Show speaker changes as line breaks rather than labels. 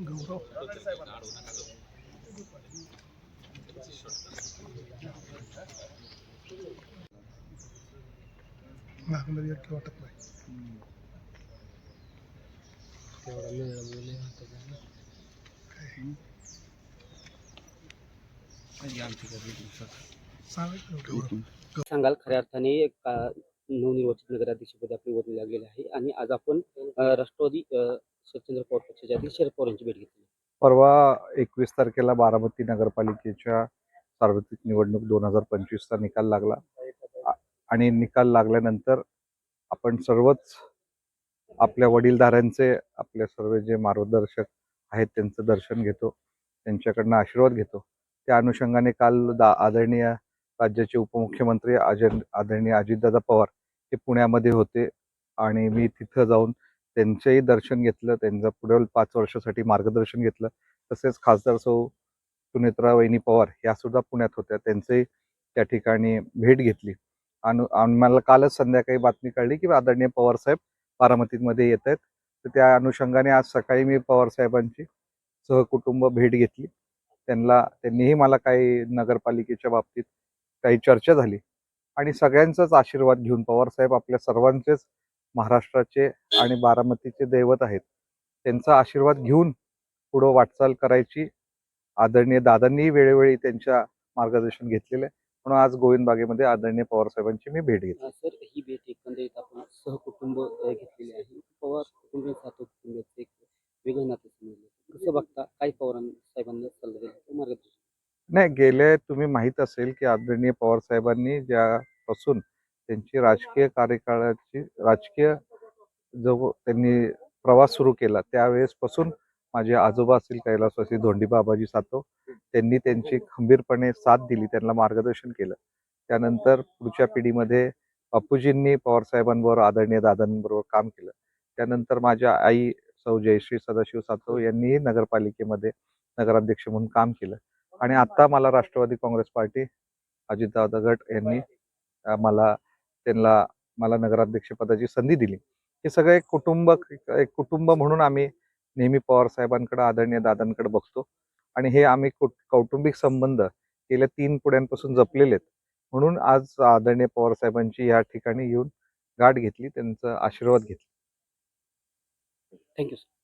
गौरव. लागणार योग्य वाटत नाही. सांगायचं एवढं.
सांगाल खऱ्या अर्थाने नवनिर्वाचित नगराध्यक्षपदी आपली वर्णी लागलेली आहे. आणि आज आपण राष्ट्रवादी सचिंद्र पवार पक्षाचे अध्यक्ष शरद पवार यांची भेट घेतली.
परवा एकवीस तारखेला बारामती नगरपालिकेच्या सार्वत्रिक निवडणूक दोन हजार पंचवीसचा निकाल लागला. आणि निकाल लागल्यानंतर आपण सर्वच आपल्या वडीलधाऱ्यांचे आपले सर्व जे मार्गदर्शक आहेत त्यांचं दर्शन घेतो त्यांच्याकडनं आशीर्वाद घेतो. त्या अनुषंगाने काल दा आदरणीय राज्याचे उपमुख्यमंत्री अजय आदरणीय अजितदादा पवार हे पुण्यामध्ये होते आणि मी तिथं जाऊन त्यांचंही दर्शन घेतलं त्यांचं पुढील पाच वर्षासाठी मार्गदर्शन घेतलं. तसेच खासदार सौ सुनेत्रा वहिनी पवार या सुद्धा पुण्यात होत्या. त्यांचंही त्या ठिकाणी भेट घेतली. आणि आणि मला कालच संध्याकाळी बातमी कळली की आदरणीय पवार साहेब बारामतीमध्ये येत आहेत. तर त्या अनुषंगाने आज सकाळी मी पवार साहेबांची सहकुटुंब भेट घेतली. त्यांना त्यांनीही मला काही नगरपालिकेच्या बाबतीत काही चर्चा झाली. आणि सगळ्यांचाच आशीर्वाद घेऊन पवार साहेब आपल्या सर्वांचेच महाराष्ट्राचे आणि बारामतीचे दैवत आहेत. त्यांचा आशीर्वाद घेऊन पुढं वाटचाल करायची आदरणीय दादांनीही वेळोवेळी त्यांच्या मार्गदर्शन घेतलेलं आहे. म्हणून आज गोविंद बागेमध्ये आदरणीय पवार साहेबांची मी भेट घेतली.
सर ही भेट एकंदरीत आपण सहकुटुंब घेतलेली आहे. पवार कुटुंब सात कुटुंबाचं एक वेगळं नातं कसं बघता काय पवार साहेबांना सल्ला दिला? मार्गदर्शन.
नाही गेले तुम्ही माहीत असेल की आदरणीय पवार साहेबांनी ज्यापासून त्यांची राजकीय कार्यकाळाची राजकीय जो त्यांनी प्रवास सुरू केला त्यावेळेसपासून माझे आजोबा असतील कैलासवासी धोंडी बाबाजी सातो त्यांनी त्यांची खंबीरपणे साथ दिली त्यांना मार्गदर्शन केलं. त्यानंतर पुढच्या पिढीमध्ये बापूजींनी पवारसाहेबांबरोबर आदरणीय दादांबरोबर काम केलं. त्यानंतर माझ्या आई सौ जयश्री सदाशिव सातव यांनीही नगरपालिकेमध्ये नगराध्यक्ष म्हणून काम केलं. आणि आता मला राष्ट्रवादी काँग्रेस पार्टी अजितदादा गट यांनी मला त्यांना मला नगराध्यक्षपदाची संधी दिली. हे सगळं एक कुटुंब एक कुटुंब म्हणून आम्ही नेहमी पवार साहेबांकडे आदरणीय दादांकडे बघतो. आणि हे आम्ही कुट- कौटुंबिक संबंध गेल्या तीन पुढ्यांपासून जपलेले आहेत. म्हणून आज आदरणीय पवार साहेबांची या ठिकाणी येऊन गाठ घेतली त्यांचा आशीर्वाद घेतला.
Thank you sir